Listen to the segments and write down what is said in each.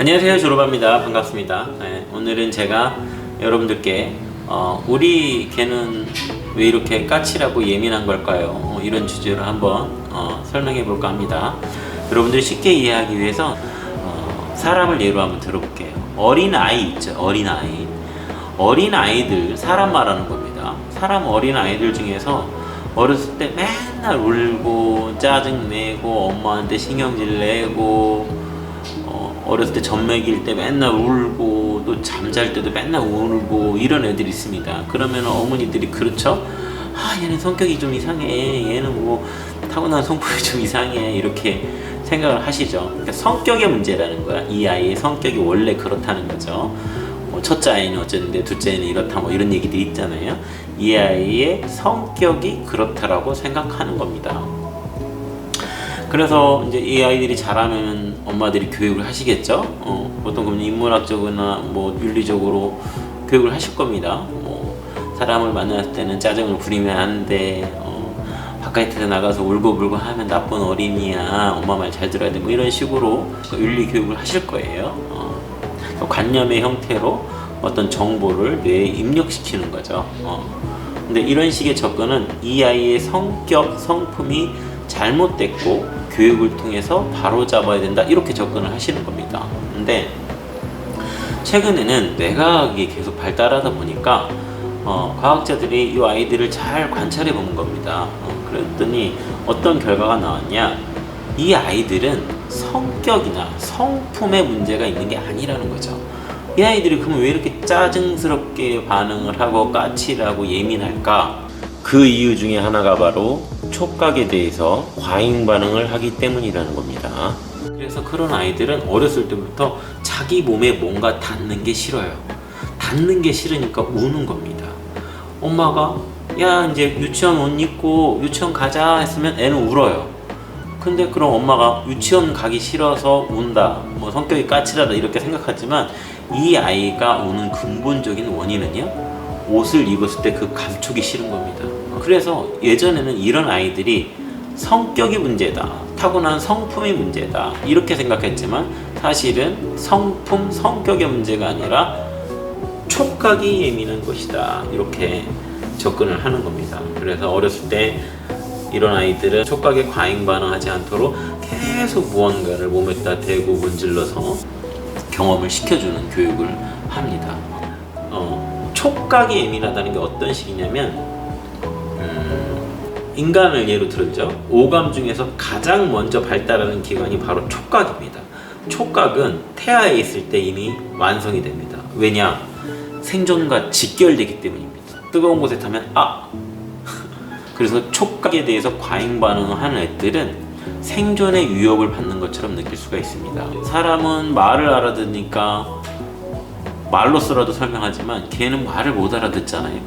안녕하세요 졸업합니다. 반갑습니다. 네, 오늘은 제가 여러분들께 어, 우리 개는 왜 이렇게 까칠하고 예민한 걸까요? 어, 이런 주제로 한번 어, 설명해 볼까 합니다. 여러분들이 쉽게 이해하기 위해서 어, 사람을 예로 한번 들어볼게요. 어린 아이 있죠 어린 아이. 어린 아이들 사람 말하는 겁니다. 사람 어린 아이들 중에서 어렸을 때 맨날 울고 짜증 내고 엄마한테 신경질 내고 어, 어렸을 때젖 먹일 때 맨날 울고 또 잠잘 때도 맨날 울고 이런 애들이 있습니다. 그러면 어머니들이 그렇죠? 아 얘는 성격이 좀 이상해. 얘는 뭐 타고난 성품이 좀 이상해. 이렇게 생각을 하시죠. 그러니까 성격의 문제라는 거야. 이 아이의 성격이 원래 그렇다는 거죠. 뭐 첫째 아이는 어쨌는데 둘째 아이는 이렇다 뭐 이런 얘기들이 있잖아요. 이 아이의 성격이 그렇다라고 생각하는 겁니다. 그래서 이제 이 아이들이 자라면 엄마들이 교육을 하시겠죠. 어, 보통 그러면 인문학적이나 뭐 윤리적으로 교육을 하실 겁니다. 뭐 사람을 만났을 때는 짜증을 부리면 안 돼. 어, 바깥에 나가서 울고불고 하면 나쁜 어린이야. 엄마 말 잘 들어야 돼. 뭐 이런 식으로 윤리 교육을 하실 거예요. 어, 관념의 형태로 어떤 정보를 뇌에 입력시키는 거죠. 어. 근데 이런 식의 접근은 이 아이의 성격, 성품이 잘못됐고 교육을 통해서 바로 잡아야 된다 이렇게 접근을 하시는 겁니다. 근데 최근에는 뇌과학이 계속 발달하다 보니까 어, 과학자들이 이 아이들을 잘 관찰해 본 겁니다. 어, 그랬더니 어떤 결과가 나왔냐? 이 아이들은 성격이나 성품에 문제가 있는 게 아니라는 거죠. 이 아이들이 그러면 왜 이렇게 짜증스럽게 반응을 하고 까칠하고 예민할까? 그 이유 중에 하나가 바로 촉각에 대해서 과잉 반응을 하기 때문이라는 겁니다. 그래서 그런 아이들은 어렸을 때부터 자기 몸에 뭔가 닿는 게 싫어요. 닿는 게 싫으니까 우는 겁니다. 엄마가 야 이제 유치원 옷 입고 유치원 가자 했으면 애는 울어요. 근데 그럼 엄마가 유치원 가기 싫어서 운다, 뭐 성격이 까칠하다 이렇게 생각하지만 이 아이가 우는 근본적인 원인은요 옷을 입었을 때 그 감촉이 싫은 겁니다. 그래서 예전에는 이런 아이들이 성격이 문제다, 타고난 성품이 문제다 이렇게 생각했지만 사실은 성품, 성격의 문제가 아니라 촉각이 예민한 것이다 이렇게 접근을 하는 겁니다. 그래서 어렸을 때 이런 아이들은 촉각에 과잉 반응하지 않도록 계속 무언가를 몸에다 대고 문질러서 경험을 시켜주는 교육을 합니다. 어, 촉각이 예민하다는 게 어떤 식이냐면 음, 인간을 예로 들었죠. 오감 중에서 가장 먼저 발달하는 기관이 바로 촉각입니다. 촉각은 태아에 있을 때 이미 완성이 됩니다. 왜냐? 생존과 직결되기 때문입니다. 뜨거운 곳에 타면 아 그래서 촉각에 대해서 과잉 반응을 하는 애들은 생존의 위협을 받는 것처럼 느낄 수가 있습니다. 사람은 말을 알아듣으니까 말로서라도 설명하지만 걔는 말을 못 알아듣잖아요.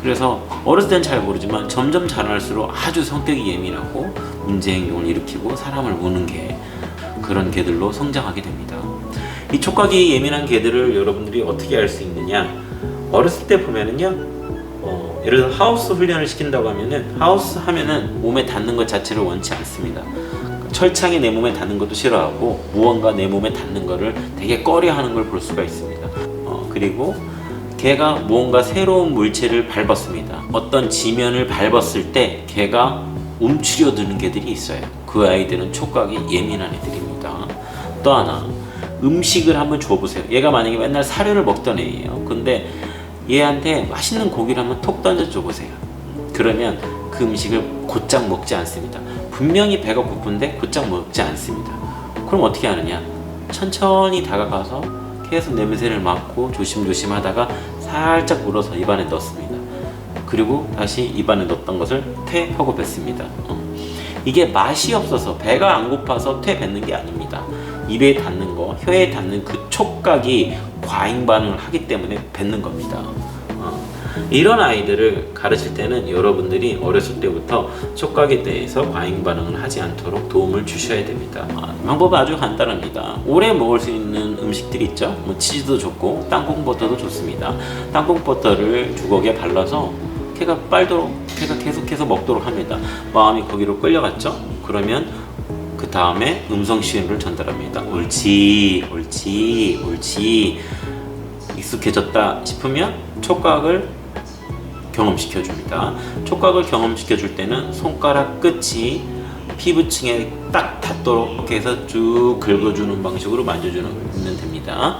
그래서 어렸을 땐 잘 모르지만 점점 자랄수록 아주 성격이 예민하고 문제 행동을 일으키고 사람을 우는 개 그런 개들로 성장하게 됩니다. 이 촉각이 예민한 개들을 여러분들이 어떻게 알 수 있느냐? 어렸을 때 보면은요, 어, 예를 들어 하우스 훈련을 시킨다고 하면은 하우스 하면은 몸에 닿는 것 자체를 원치 않습니다. 철창이 내 몸에 닿는 것도 싫어하고 무언가 내 몸에 닿는 것을 되게 꺼려하는 걸 볼 수가 있습니다. 어, 그리고 개가 무언가 새로운 물체를 밟았습니다. 어떤 지면을 밟았을 때 개가 움츠려 드는 개들이 있어요. 그 아이들은 촉각이 예민한 애들입니다. 또 하나 음식을 한번 줘보세요. 얘가 만약에 맨날 사료를 먹던 애예요. 근데 얘한테 맛있는 고기를 한번 톡 던져 줘보세요. 그러면 그 음식을 곧장 먹지 않습니다. 분명히 배가 고픈데 곧장 먹지 않습니다. 그럼 어떻게 하느냐? 천천히 다가가서 계속 냄새를 맡고 조심조심 하다가 살짝 물어서 입안에 넣습니다. 그리고 다시 입안에 넣었던 것을 퇴 하고 뱉습니다. 어. 이게 맛이 없어서 배가 안 고파서 퇴 뱉는 게 아닙니다. 입에 닿는 거, 혀에 닿는 그 촉각이 과잉 반응을 하기 때문에 뱉는 겁니다. 어. 이런 아이들을 가르칠 때는 여러분들이 어렸을 때부터 촉각에 대해서 과잉 반응을 하지 않도록 도움을 주셔야 됩니다. 아, 방법은 아주 간단합니다. 오래 먹을 수 있는 음식들이 있죠. 뭐 치즈도 좋고 땅콩 버터도 좋습니다. 땅콩 버터를 주걱에 발라서 걔가 빨도록 걔가 계속해서 먹도록 합니다. 마음이 거기로 끌려갔죠? 그러면 그 다음에 음성 신호를 전달합니다. 옳지, 옳지, 옳지. 익숙해졌다 싶으면 촉각을 경험시켜 줍니다. 촉각을 경험시켜 줄 때는 손가락 끝이 피부층에 딱 닿도록 이렇게 해서 쭉 긁어주는 방식으로 만져주면 됩니다.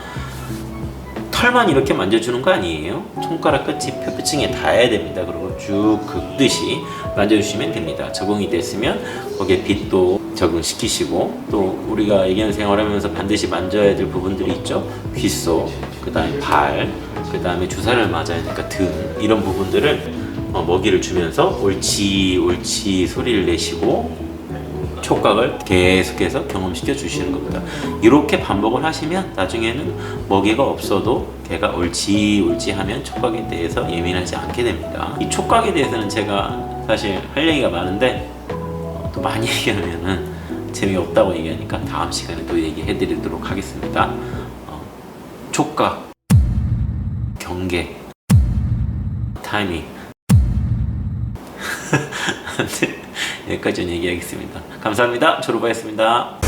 털만 이렇게 만져주는 거 아니에요. 손가락 끝이 피부층에 닿아야 됩니다. 그리고 쭉 긁듯이 만져주시면 됩니다. 적응이 됐으면 거기에 빛도 적응시키시고 또 우리가 애견 생활하면서 반드시 만져야 될 부분들이 있죠. 귓속, 그 다음에 발, 그 다음에 주사를 맞아야 되니까 등 이런 부분들을 어, 먹이를 주면서 옳지 옳지 소리를 내시고 촉각을 계속해서 경험시켜 주시는 겁니다. 이렇게 반복을 하시면 나중에는 먹이가 없어도 개가 옳지 옳지 하면 촉각에 대해서 예민하지 않게 됩니다. 이 촉각에 대해서는 제가 사실 할 얘기가 많은데 어, 또 많이 얘기하면은 재미없다고 얘기하니까 다음 시간에 또 얘기해 드리도록 하겠습니다. 어, 촉각, 경계, 타이밍. 여기까지 얘기하겠습니다. 감사합니다. 졸업하겠습니다.